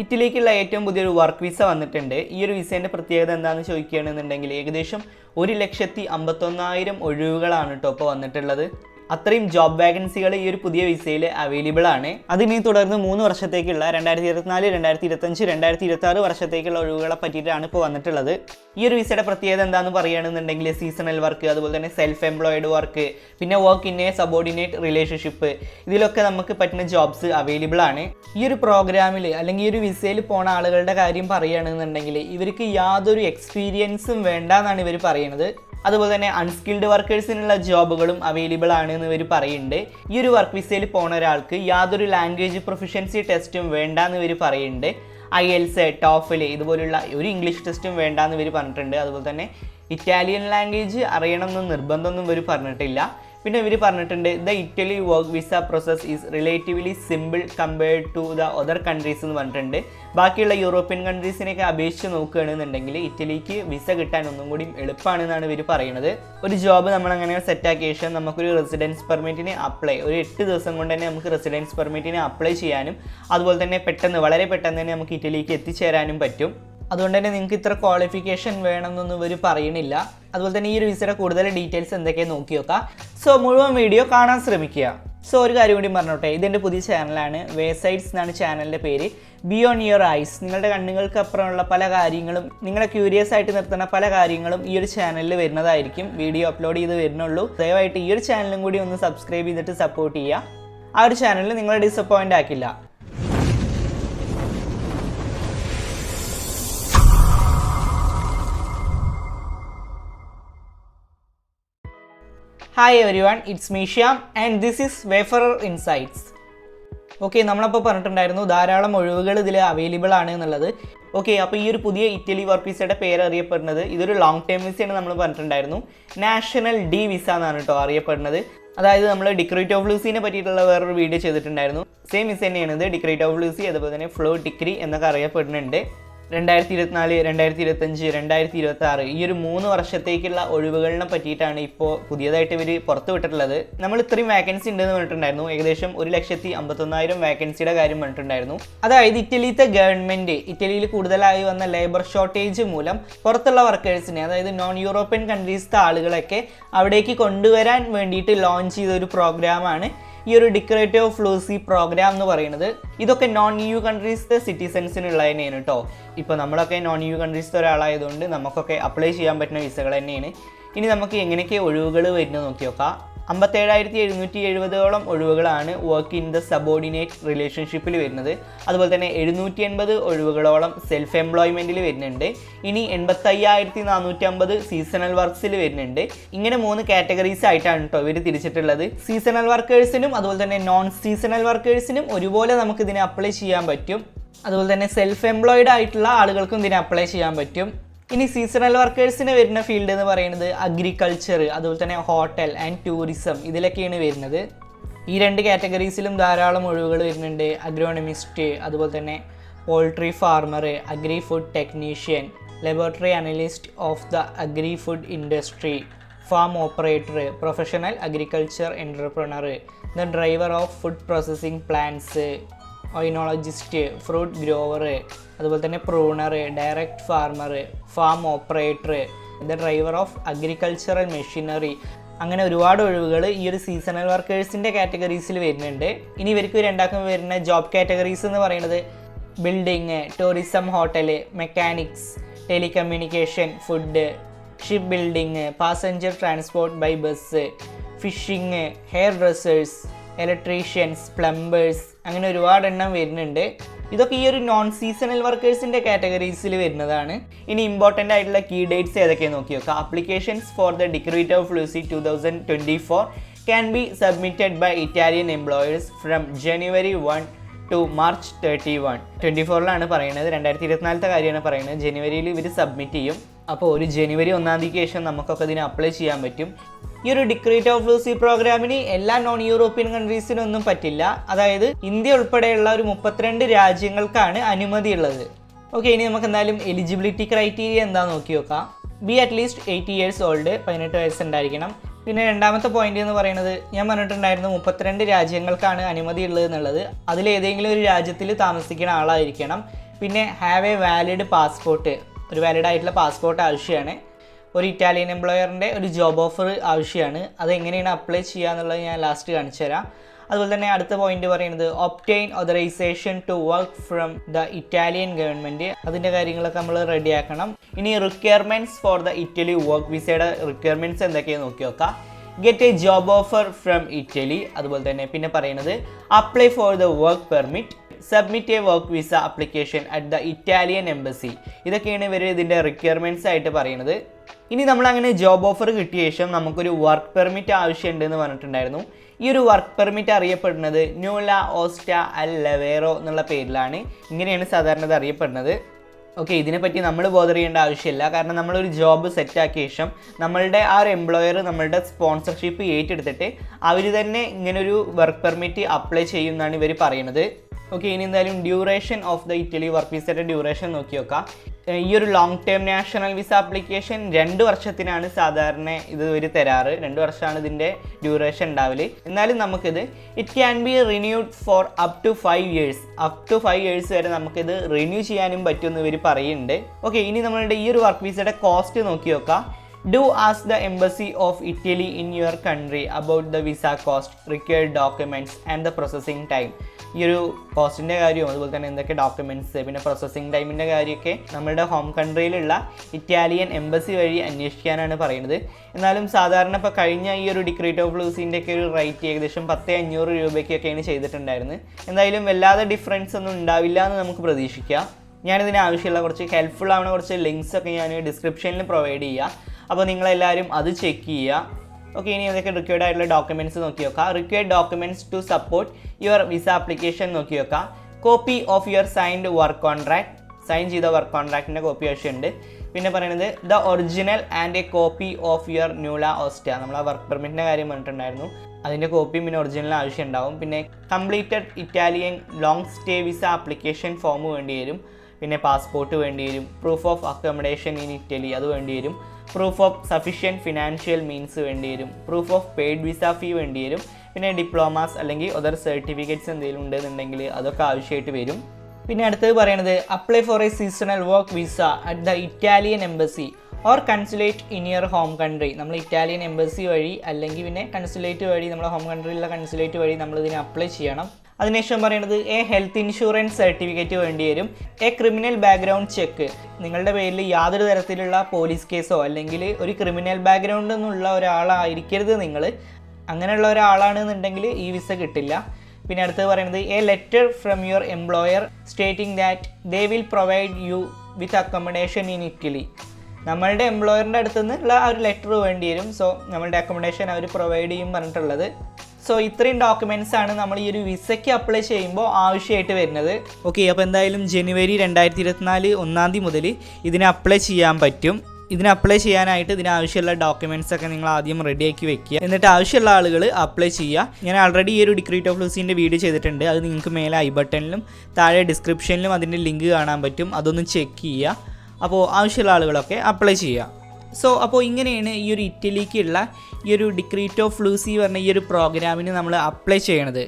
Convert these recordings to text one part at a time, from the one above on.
ഇറ്റലിക്കുള്ള ഏറ്റവും പുതിയൊരു work visa വന്നിട്ടുണ്ട്. ഈ ഒരു വിസേന്റെ പ്രത്യേകത എന്താണെന്ന് ചോദിക്കുകയാണെന്നുണ്ടെങ്കിൽ ഏകദേശം ഒരു ലക്ഷത്തി അമ്പത്തൊന്നായിരം ഒഴിവുകളാണ് കേട്ടോ ഇപ്പോൾ വന്നിട്ടുള്ളത്. അത്രയും ജോബ് വാക്കൻസികൾ ഈ ഒരു പുതിയ വിസയിൽ അവൈലബിൾ ആണ്. അതിനെ തുടർന്ന് മൂന്ന് വർഷത്തേക്കുള്ള രണ്ടായിരത്തി ഇരുപത്തിനാല് രണ്ടായിരത്തി ഇരുപത്തഞ്ച് രണ്ടായിരത്തി ഇരുപത്തി ആറ് വർഷത്തേക്കുള്ള ഒഴിവുകളെ പറ്റിയിട്ടാണ് ഇപ്പോൾ വന്നിട്ടുള്ളത്. ഈ ഒരു വിസയുടെ പ്രത്യേകത എന്താണെന്ന് പറയുകയാണെന്നുണ്ടെങ്കിൽ സീസണൽ വർക്ക് അതുപോലെ തന്നെ സെൽഫ് എംപ്ലോയിഡ് വർക്ക് പിന്നെ work in a subordinate relationship ഇതിലൊക്കെ നമുക്ക് പറ്റുന്ന ജോബ്സ് അവൈലബിൾ ആണ്. ഈ ഒരു പ്രോഗ്രാമിൽ അല്ലെങ്കിൽ ഈ ഒരു വിസയിൽ പോണ ആളുകളുടെ കാര്യം പറയുകയാണെന്നുണ്ടെങ്കിൽ ഇവർക്ക് യാതൊരു എക്സ്പീരിയൻസും വേണ്ട എന്നാണ് ഇവർ പറയുന്നത്. അതുപോലെ തന്നെ അൺസ്കിൽഡ് വർക്കേഴ്സിനുള്ള ജോബുകളും അവൈലബിൾ ആണ് എന്ന് ഇവർ പറയുന്നുണ്ട്. ഈ ഒരു വർക്ക് വിസയിൽ പോണ ഒരാൾക്ക് യാതൊരു ലാംഗ്വേജ് പ്രൊഫിഷ്യൻസി ടെസ്റ്റും വേണ്ട എന്ന് ഇവർ പറയുന്നുണ്ട്. ഐ എൽസ് ടോഫിൽ ഇതുപോലുള്ള ഒരു ഇംഗ്ലീഷ് ടെസ്റ്റും വേണ്ട എന്ന് ഇവർ പറഞ്ഞിട്ടുണ്ട്. അതുപോലെ തന്നെ ഇറ്റാലിയൻ ലാംഗ്വേജ് അറിയണമെന്ന് നിർബന്ധമൊന്നും ഇവർ പറഞ്ഞിട്ടില്ല. പിന്നെ ഇവർ പറഞ്ഞിട്ടുണ്ട് the Italy work visa process is relatively simple compared to the other countries എന്ന് പറഞ്ഞിട്ടുണ്ട്. ബാക്കിയുള്ള യൂറോപ്യൻ കൺട്രീസിനെയൊക്കെ അപേക്ഷിച്ച് നോക്കുകയാണെന്നുണ്ടെങ്കിൽ ഇറ്റലിക്ക് വിസ കിട്ടാൻ ഒന്നും കൂടി എളുപ്പമാണെന്നാണ് ഇവർ പറയുന്നത്. ഒരു ജോബ് നമ്മൾ അങ്ങനെ സെറ്റാക്കിയ ശേഷം നമുക്കൊരു റെസിഡൻസ് പെർമിറ്റിന് അപ്ലൈ ഒരു എട്ട് ദിവസം കൊണ്ട് തന്നെ നമുക്ക് റെസിഡൻസ് പെർമിറ്റിന് അപ്ലൈ ചെയ്യാനും അതുപോലെ തന്നെ പെട്ടെന്ന് വളരെ പെട്ടെന്ന് തന്നെ നമുക്ക് ഇറ്റലിക്ക് എത്തിച്ചേരാനും പറ്റും. അതുകൊണ്ട് തന്നെ നിങ്ങൾക്ക് ഇത്ര ക്വാളിഫിക്കേഷൻ വേണമെന്നൊന്നും ഇവർ പറയണില്ല അതുപോലെ തന്നെ ഈ ഒരു വിസയുടെ കൂടുതൽ ഡീറ്റെയിൽസ് എന്തൊക്കെയാണ് നോക്കി നോക്കാം. സോ മുഴുവൻ വീഡിയോ കാണാൻ ശ്രമിക്കുക. സോ ഒരു കാര്യം കൂടി പറഞ്ഞോട്ടെ. ഇതെന്റെ പുതിയ ചാനലാണ് വേസൈഡ്സ് എന്നാണ് ചാനലിന്റെ പേര്. ബിയോൺ യുവർ ഐസ് നിങ്ങളുടെ കണ്ണുകൾക്ക് അപ്പുറമുള്ള പല കാര്യങ്ങളും നിങ്ങളെ ക്യൂരിയസ് ആയിട്ട് നിർത്തുന്ന പല കാര്യങ്ങളും ഈ ഒരു ചാനലിൽ വരുന്നതായിരിക്കും. വീഡിയോ അപ്ലോഡ് ചെയ്ത് വരുന്നുള്ളൂ. ദയവായിട്ട് ഈ ഒരു ചാനലും കൂടി ഒന്ന് സബ്സ്ക്രൈബ് ചെയ്തിട്ട് സപ്പോർട്ട് ചെയ്യുക. ആ ഒരു ചാനലിൽ നിങ്ങളെ disappoint ആക്കില്ല. Hi everyone it's Mishyam and this is Wayfarer Insights okay നമ്മളപ്പോൾ പറഞ്ഞിട്ടുണ്ടായിരുന്നു ധാരാളം ഒഴിവുകൾ ഇതിൽ അവൈലബിൾ ആണ് എന്നുള്ളത്. ഓക്കെ അപ്പോൾ ഈ ഒരു പുതിയ ഇറ്റലി വർക്ക് വിസയുടെ പേര് അറിയപ്പെടുന്നത് ഇതൊരു ലോങ് ടൈം വിസയാണ് നമ്മൾ പറഞ്ഞിട്ടുണ്ടായിരുന്നു. നാഷണൽ ഡി വിസ എന്നാണ് കേട്ടോ അറിയപ്പെടുന്നത്. അതായത് നമ്മൾ ഡിക്രേറ്റ് ഓഫ് ലൂസിനെ പറ്റിയിട്ടുള്ള വേറൊരു വീഡിയോ ചെയ്തിട്ടുണ്ടായിരുന്നു. സെയിം വിസ തന്നെയാണ് ഇത് ഡിക്രേറ്റ് ഓഫ് ലൂസി അതുപോലെ തന്നെ ഫ്ലോ ഡിഗ്രി എന്നൊക്കെ അറിയപ്പെടുന്നുണ്ട്. രണ്ടായിരത്തി ഇരുപത്തിനാല് രണ്ടായിരത്തി ഇരുപത്തഞ്ച് രണ്ടായിരത്തി ഇരുപത്തി ആറ് ഈ ഒരു മൂന്ന് വർഷത്തേക്കുള്ള ഒഴിവുകളിനെ പറ്റിയിട്ടാണ് ഇപ്പോൾ പുതിയതായിട്ട് ഇവർ പുറത്തുവിട്ടിട്ടുള്ളത് നമ്മൾ ഇത്രയും വാക്കൻസി ഉണ്ടെന്ന് പറഞ്ഞിട്ടുണ്ടായിരുന്നു. ഏകദേശം ഒരു ലക്ഷത്തി അമ്പത്തൊന്നായിരം വാക്കൻസിയുടെ കാര്യം പറഞ്ഞിട്ടുണ്ടായിരുന്നു. അതായത് ഇറ്റലിയിലത്തെ ഗവൺമെന്റ് ഇറ്റലിയിൽ കൂടുതലായി വന്ന ലേബർ ഷോർട്ടേജ് മൂലം പുറത്തുള്ള വർക്കേഴ്സിനെ അതായത് നോൺ യൂറോപ്യൻ കൺട്രീസിലെ ആളുകളൊക്കെ അവിടേക്ക് കൊണ്ടുവരാൻ വേണ്ടിയിട്ട് ലോഞ്ച് ചെയ്ത ഒരു പ്രോഗ്രാമാണ് ഈ ഒരു ഡിക്രേറ്റീവ് ഫ്ലൂസി പ്രോഗ്രാം എന്ന് പറയുന്നത് ഇതൊക്കെ നോൺ യു കൺട്രീസ് സിറ്റിസൺസിനുള്ള തന്നെയാണ് കേട്ടോ ഇപ്പോൾ നമ്മളൊക്കെ നോൺ യു കൺട്രീസിലെ ഒരാളായതുകൊണ്ട് നമുക്കൊക്കെ അപ്ലൈ ചെയ്യാൻ പറ്റുന്ന വിസകൾ തന്നെയാണ്. ഇനി നമുക്ക് എങ്ങനെയൊക്കെ ഒഴിവുകൾ വരുന്നത് നോക്കി നോക്കാം. അമ്പത്തേഴായിരത്തി എഴുന്നൂറ്റി എഴുപതോളം ഒഴിവുകളാണ് വർക്ക് ഇൻ ദ സബോർഡിനേറ്റ് റിലേഷൻഷിപ്പിൽ വരുന്നത്. അതുപോലെ തന്നെ എഴുന്നൂറ്റി എൺപത് ഒഴിവുകളോളം സെൽഫ് എംപ്ലോയ്മെന്റിൽ വരുന്നുണ്ട്. ഇനി എൺപത്തയ്യായിരത്തി നാനൂറ്റി അമ്പത് സീസണൽ വർക്ക്സിൽ വരുന്നുണ്ട്. ഇങ്ങനെ മൂന്ന് കാറ്റഗറീസ് ആയിട്ടാണ് കേട്ടോ ഇവർ തിരിച്ചിട്ടുള്ളത്. സീസണൽ വർക്കേഴ്സിനും അതുപോലെ തന്നെ നോൺ സീസണൽ വർക്കേഴ്സിനും ഒരുപോലെ നമുക്കിതിനെ അപ്ലൈ ചെയ്യാൻ പറ്റും. അതുപോലെ തന്നെ സെൽഫ് എംപ്ലോയിഡ് ആയിട്ടുള്ള ആളുകൾക്കും ഇതിനെ അപ്ലൈ ചെയ്യാൻ പറ്റും. ഇനി സീസണൽ വർക്കേഴ്സിന് വരുന്ന ഫീൽഡ് എന്ന് പറയുന്നത് അഗ്രികൾച്ചർ അതുപോലെ തന്നെ ഹോട്ടൽ ആൻഡ് ടൂറിസം ഇതിലൊക്കെയാണ് വരുന്നത്. ഈ രണ്ട് കാറ്റഗറീസിലും ധാരാളം ഒഴിവുകൾ വരുന്നുണ്ട്. അഗ്രോണമിസ്റ്റ് അതുപോലെ തന്നെ poultry farmer agri food technician laboratory analyst of the agri food industry farm operator professional agriculture entrepreneur the driver of food processing plants oenologist fruit grower അതുപോലെ തന്നെ pruner direct farmer farm operator the driver of agricultural machinery. അങ്ങനെ ഒരുപാട് ഒഴിവുകൾ ഈ ഒരു seasonal വർക്കേഴ്സിന്റെ കാറ്റഗറീസിൽ വരുന്നുണ്ട്. ഇനി ഇവർക്ക് രണ്ടാക്കും വരുന്ന ജോബ് കാറ്റഗറീസ് എന്ന് പറയുന്നത് building tourism hotel mechanics telecommunication food ship building passenger transport by bus fishing hair dressers electricians plumbers അങ്ങനെ ഒരുപാട് എണ്ണം വരുന്നുണ്ട്. ഇതൊക്കെ ഈ ഒരു നോൺ സീസണൽ വർക്കേഴ്സിന്റെ കാറ്റഗറീസിൽ വരുന്നതാണ്. ഇനി ഇമ്പോർട്ടന്റ് ആയിട്ടുള്ള കീ ഡേറ്റ്സ് ഏതൊക്കെയാണ് നോക്കി നോക്കാം. Applications for the decree of Flussi two thousand twenty four can be submitted by Italian employers from January one to March thirty one twenty ഫോറിലാണ് പറയുന്നത്. രണ്ടായിരത്തി ഇരുപത്തിനാലത്തെ കാര്യമാണ് പറയുന്നത്. ജനുവരിയിൽ ഇവർ സബ്മിറ്റ് ചെയ്യും. അപ്പോൾ ഒരു ജനുവരി ഒന്നാം തീയതിക്ക് ശേഷം നമുക്കൊക്കെ ഇതിന് അപ്ലൈ ചെയ്യാൻ പറ്റും. ഈ ഒരു ഡിക്രീറ്റ് ഓഫ് ലൂസി പ്രോഗ്രാമിന് എല്ലാ നോൺ യൂറോപ്യൻ കൺട്രീസിനൊന്നും പറ്റില്ല. അതായത് ഇന്ത്യ ഉൾപ്പെടെയുള്ള ഒരു മുപ്പത്തിരണ്ട് രാജ്യങ്ങൾക്കാണ് അനുമതി ഉള്ളത്. ഓക്കെ ഇനി നമുക്ക് എന്തായാലും എലിജിബിലിറ്റി ക്രൈറ്റീരിയ എന്താ നോക്കി നോക്കാം. Be at least eighty years old പതിനെട്ട് വയസ്സുണ്ടായിരിക്കണം പിന്നെ രണ്ടാമത്തെ പോയിന്റ് എന്ന് പറയുന്നത് ഞാൻ പറഞ്ഞിട്ടുണ്ടായിരുന്നു മുപ്പത്തിരണ്ട് രാജ്യങ്ങൾക്കാണ് അനുമതി ഉള്ളത് എന്നുള്ളത്. അതിലേതെങ്കിലും ഒരു രാജ്യത്തിൽ താമസിക്കുന്ന ആളായിരിക്കണം. പിന്നെ ഹാവ് എ വാലിഡ് പാസ്പോർട്ട് ഒരു വാലിഡ് ആയിട്ടുള്ള പാസ്പോർട്ട് ആവശ്യമാണ്. ഒരു ഇറ്റാലിയൻ എംപ്ലോയറിന്റെ ഒരു ജോബ് ഓഫർ ആവശ്യമാണ്. അത് എങ്ങനെയാണ് അപ്ലൈ ചെയ്യുക എന്നുള്ളത് ഞാൻ ലാസ്റ്റ് കാണിച്ചു തരാം. അതുപോലെ തന്നെ അടുത്ത പോയിന്റ് പറയുന്നത് obtain authorization to work from the Italian government അതിന്റെ കാര്യങ്ങളൊക്കെ നമ്മൾ റെഡിയാക്കണം ഇനി requirements for the Italy work വിസയുടെ റിക്വയർമെന്റ്സ് എന്തൊക്കെയാണ് നോക്കി നോക്കാം. Get a job offer from Italy അതുപോലെ തന്നെ പിന്നെ പറയുന്നത് apply for the work permit submit a work visa application at the Italian embassy ഇതൊക്കെയാണ് ഇവർ ഇതിന്റെ റിക്വയർമെന്റ്സ് ആയിട്ട് പറയുന്നത്. ഇനി നമ്മൾ അങ്ങനെ ജോബ് ഓഫർ കിട്ടിയ ശേഷം നമുക്കൊരു വർക്ക് പെർമിറ്റ് ആവശ്യമുണ്ട് എന്ന് പറഞ്ഞിട്ടുണ്ടായിരുന്നു. ഈ ഒരു വർക്ക് പെർമിറ്റ് അറിയപ്പെടുന്നത് ന്യൂല ഓസ്റ്റ അൽ ലവേറോ എന്നുള്ള പേരിലാണ്. ഇങ്ങനെയാണ് സാധാരണ ഇത് അറിയപ്പെടുന്നത്. ഓക്കെ ഇതിനെപ്പറ്റി നമ്മൾ ബോധർ ചെയ്യേണ്ട ആവശ്യമില്ല. കാരണം നമ്മളൊരു ജോബ് സെറ്റാക്കിയ ശേഷം നമ്മളുടെ ആ ഒരു എംപ്ലോയർ നമ്മളുടെ സ്പോൺസർഷിപ്പ് ഏറ്റെടുത്തിട്ട് അവർ തന്നെ ഇങ്ങനൊരു വർക്ക് പെർമിറ്റ് അപ്ലൈ ചെയ്യുമെന്നാണ് ഇവർ പറയുന്നത്. ഓക്കെ ഇനി എന്തായാലും duration of the Italy work വിസയുടെ ഡ്യൂറേഷൻ നോക്കി നോക്കാം ഈ ഒരു long term national visa application രണ്ട് വർഷത്തിനാണ് സാധാരണ ഇത് ഒരു തരാറ്. രണ്ട് വർഷമാണ് ഇതിന്റെ ഡ്യൂറേഷൻ ഉണ്ടാവൽ. എന്നാലും നമുക്കിത് it can be renewed for up to five years up to five years വരെ നമുക്കിത് റിന്യൂ ചെയ്യാനും പറ്റുമെന്ന് ഇവർ പറയുന്നുണ്ട്. ഓക്കെ ഇനി നമ്മളുടെ ഈ ഒരു വർക്ക് വിസയുടെ കോസ്റ്റ് നോക്കി നോക്കാം do ask the embassy of Italy in your country about the visa cost required documents and the processing time ഈ ഒരു കോസ്റ്റിന്റെ കാര്യവും അതുപോലെ തന്നെ എന്തൊക്കെ ഡോക്യുമെന്റ്സ് പിന്നെ പ്രോസസ്സിംഗ് ടൈമിന്റെ കാര്യമൊക്കെ നമ്മുടെ ഹോം കൺട്രിയിലുള്ള ഇറ്റാലിയൻ എംബസി വഴി അന്വേഷിക്കാനാണ് പറയുന്നത്. എന്നാലും സാധാരണ ഇപ്പോൾ കഴിഞ്ഞ ഈ ഒരു ഡിക്രീറ്റ് ഓഫ് ലൂസിന്റെ ഒക്കെ ഒരു റേറ്റ് ഏകദേശം പത്ത് അഞ്ഞൂറ് രൂപയ്ക്കൊക്കെയാണ് ചെയ്തിട്ടുണ്ടായിരുന്നത്. എന്തായാലും വല്ലാതെ ഡിഫറൻസ് ഒന്നും ഉണ്ടാവില്ല എന്ന് നമുക്ക് പ്രതീക്ഷിക്കാം. ഞാനിതിന് ആവശ്യമുള്ള കുറച്ച് ഹെൽപ്ഫുൾ ആവുന്ന കുറച്ച് ലിങ്ക്സ് ഒക്കെ ഞാൻ ഡിസ്ക്രിപ്ഷനിൽ പ്രൊവൈഡ് ചെയ്യുക അപ്പോൾ നിങ്ങളെല്ലാവരും അത് ചെക്ക് ചെയ്യുക. ഓക്കെ ഇനി എന്തൊക്കെ റിക്വയർഡ് ആയിട്ടുള്ള ഡോക്യുമെന്റ്സ് നോക്കി നോക്കാം required documents to support your visa application നോക്കി നോക്കാം copy of your signed work contract sign ചെയ്ത വർക്ക് കോൺട്രാക്റ്റിന്റെ കോപ്പി ആവശ്യമുണ്ട്. പിന്നെ പറയുന്നത് the original and a copy of your nulla osta നമ്മൾ ആ വർക്ക് പെർമിറ്റിന്റെ കാര്യം പറഞ്ഞിട്ടുണ്ടായിരുന്നു. അതിന്റെ കോപ്പിയും പിന്നെ ഒറിജിനൽ ആവശ്യം ഉണ്ടാവും പിന്നെ completed Italian long stay visa application form വേണ്ടി വരും. പിന്നെ പാസ്പോർട്ട് വേണ്ടി വരും. Proof of accommodation in Italy അത് വേണ്ടി വരും. Proof of sufficient financial means വേണ്ടി വരും proof of paid visa fee വേണ്ടി വരും പിന്നെ ഡിപ്ലോമാസ് അല്ലെങ്കിൽ അതർ സർട്ടിഫിക്കറ്റ്സ് എന്തെങ്കിലും ഉണ്ടെന്നുണ്ടെങ്കിൽ അതൊക്കെ ആവശ്യമായിട്ട് വരും. പിന്നെ അടുത്തത് പറയണത് apply for a seasonal work visa at the Italian embassy or consulate in your home country നമ്മൾ ഇറ്റാലിയൻ എംബസി വഴി അല്ലെങ്കിൽ പിന്നെ കൺസുലേറ്റ് വഴി നമ്മുടെ ഹോം കൺട്രിയിലുള്ള കൺസുലേറ്റ് വഴി നമ്മൾ ഇതിന് അപ്ലൈ ചെയ്യണം. അതിനുശേഷം പറയുന്നത് എ ഹെൽത്ത് ഇൻഷുറൻസ് സർട്ടിഫിക്കറ്റ് വേണ്ടി വരും. A criminal background check. നിങ്ങളുടെ പേരിൽ യാതൊരു തരത്തിലുള്ള പോലീസ് കേസോ അല്ലെങ്കിൽ ഒരു ക്രിമിനൽ ബാക്ക്ഗ്രൗണ്ട് എന്നുള്ള ഒരാളായിരിക്കരുത് നിങ്ങൾ. അങ്ങനെയുള്ള ഒരാളാണെന്നുണ്ടെങ്കിൽ ഈ വിസ കിട്ടില്ല. പിന്നെ അടുത്തത് പറയുന്നത് a letter from your employer stating that they will provide you with accommodation in Italy. നമ്മളുടെ എംപ്ലോയറിന്റെ അടുത്ത് നിന്നുള്ള ആ ഒരു ലെറ്റർ വേണ്ടി വരും. സോ നമ്മളുടെ അക്കോമഡേഷൻ അവർ പ്രൊവൈഡ് ചെയ്യും പറഞ്ഞിട്ടുള്ളത്. സോ ഇത്രയും ഡോക്യുമെന്റ്സ് ആണ് നമ്മൾ ഈ ഒരു വിസയ്ക്ക് അപ്ലൈ ചെയ്യുമ്പോൾ ആവശ്യമായിട്ട് വരുന്നത്. ഓക്കെ അപ്പോൾ എന്തായാലും ജനുവരി രണ്ടായിരത്തി ഇരുപത്തിനാല് ഒന്നാം തീയതി മുതൽ ഇതിനെ അപ്ലൈ ചെയ്യാൻ പറ്റും. ഇതിന് അപ്ലൈ ചെയ്യാനായിട്ട് ഇതിന് ആവശ്യമുള്ള ഡോക്യുമെന്റ്സ് ഒക്കെ നിങ്ങൾ ആദ്യം റെഡിയാക്കി വെക്കുക. എന്നിട്ട് ആവശ്യമുള്ള ആളുകൾ അപ്ലൈ ചെയ്യുക. ഞാൻ ആൾറെഡി ഈ ഒരു ഡിക്രീറ്റ് ഓഫ് ലൂസിന്റെ വീഡിയോ ചെയ്തിട്ടുണ്ട്. അത് നിങ്ങൾക്ക് മേലെ ഐ ബട്ടണിലും താഴെ ഡിസ്ക്രിപ്ഷനിലും അതിന്റെ ലിങ്ക് കാണാൻ പറ്റും. അതൊന്ന് ചെക്ക് ചെയ്യുക. അപ്പോൾ ആവശ്യമുള്ള ആളുകളൊക്കെ അപ്ലൈ ചെയ്യുക. സോ അപ്പോൾ ഇങ്ങനെയാണ് ഈ ഒരു ഇറ്റലിക്കുള്ള ഈ ഒരു ഡിക്രീറ്റ് ഓഫ് ലൂസി പറഞ്ഞ ഈ ഒരു പ്രോഗ്രാമിന് നമ്മൾ അപ്ലൈ ചെയ്യണത്.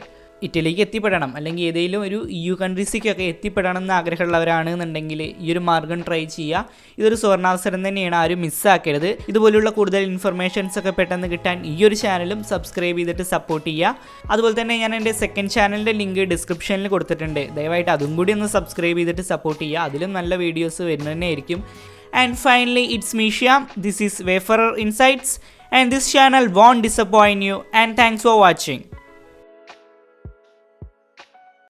ഇറ്റലിക്ക് എത്തിപ്പെടണം. അല്ലെങ്കിൽ ഏതെങ്കിലും ഒരു യു കൺട്രീസിക്കൊക്കെ എത്തിപ്പെടണം എന്ന് ആഗ്രഹമുള്ളവരാണെന്നുണ്ടെങ്കിൽ ഈ ഒരു മാർഗം ട്രൈ ചെയ്യുക. ഇതൊരു സുവർണാവസരം തന്നെയാണ് ആരും മിസ്സാക്കരുത് ഇതുപോലുള്ള കൂടുതൽ ഇൻഫർമേഷൻസ് ഒക്കെ പെട്ടെന്ന് കിട്ടാൻ ഈ ഒരു ചാനലും സബ്സ്ക്രൈബ് ചെയ്തിട്ട് സപ്പോർട്ട് ചെയ്യുക. അതുപോലെ തന്നെ ഞാൻ എന്റെ സെക്കൻഡ് ചാനലിന്റെ ലിങ്ക് ഡിസ്ക്രിപ്ഷനിൽ കൊടുത്തിട്ടുണ്ട്. ദയവായിട്ട് അതും കൂടി ഒന്ന് സബ്സ്ക്രൈബ് ചെയ്തിട്ട് സപ്പോർട്ട് ചെയ്യുക. അതിലും നല്ല വീഡിയോസ് വരുന്നതന്നെയായിരിക്കും And finally, it's Misha. This is Wayfarer Insights and this channel won't disappoint you and thanks for watching.